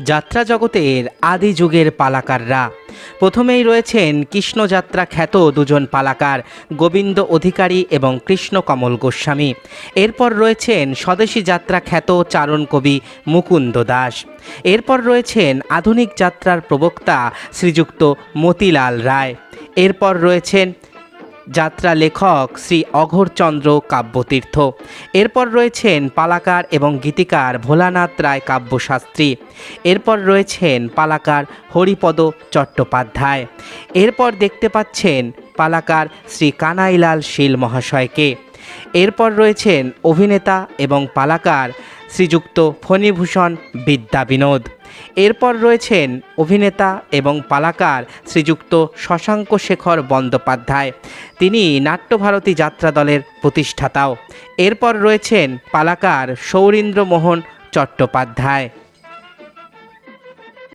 যাত্রা জগতের আদি যুগের পালাকাররা। প্রথমেই রয়েছেন কৃষ্ণযাত্রা খ্যাত দুজন পালাকার, গোবিন্দ অধিকারী এবং কৃষ্ণকমল গোস্বামী। এরপর রয়েছেন স্বদেশী যাত্রা খ্যাত চারণ কবি মুকুন্দ দাস। এরপর রয়েছেন আধুনিক যাত্রার প্রবক্তা শ্রীযুক্ত মতিলাল রায়। এরপর রয়েছেন যাত্রা লেখক শ্রী অঘোরচন্দ্র কাব্যতীর্থ। এরপর রয়েছেন পালাকার এবং গীতিকার ভোলানাথ রায় কাব্যশাস্ত্রী। এরপর রয়েছেন পালাকার হরিপদ চট্টোপাধ্যায়। এরপর দেখতে পাচ্ছেন পালাকার শ্রী কানাইলাল শীল মহাশয়কে। এরপর রয়েছেন অভিনেতা এবং পালাকার শ্রীযুক্ত ফণীভূষণ বিদ্যা বিনোদ এরপর রয়েছেন অভিনেতা এবং পালাকার শ্রীযুক্ত শশাঙ্ক শেখর বন্দ্যোপাধ্যায়। তিনি নাট্যভারতী যাত্রা দলের প্রতিষ্ঠাতাও। এরপর রয়েছেন পালাকার সৌরীন্দ্রমোহন চট্টোপাধ্যায়।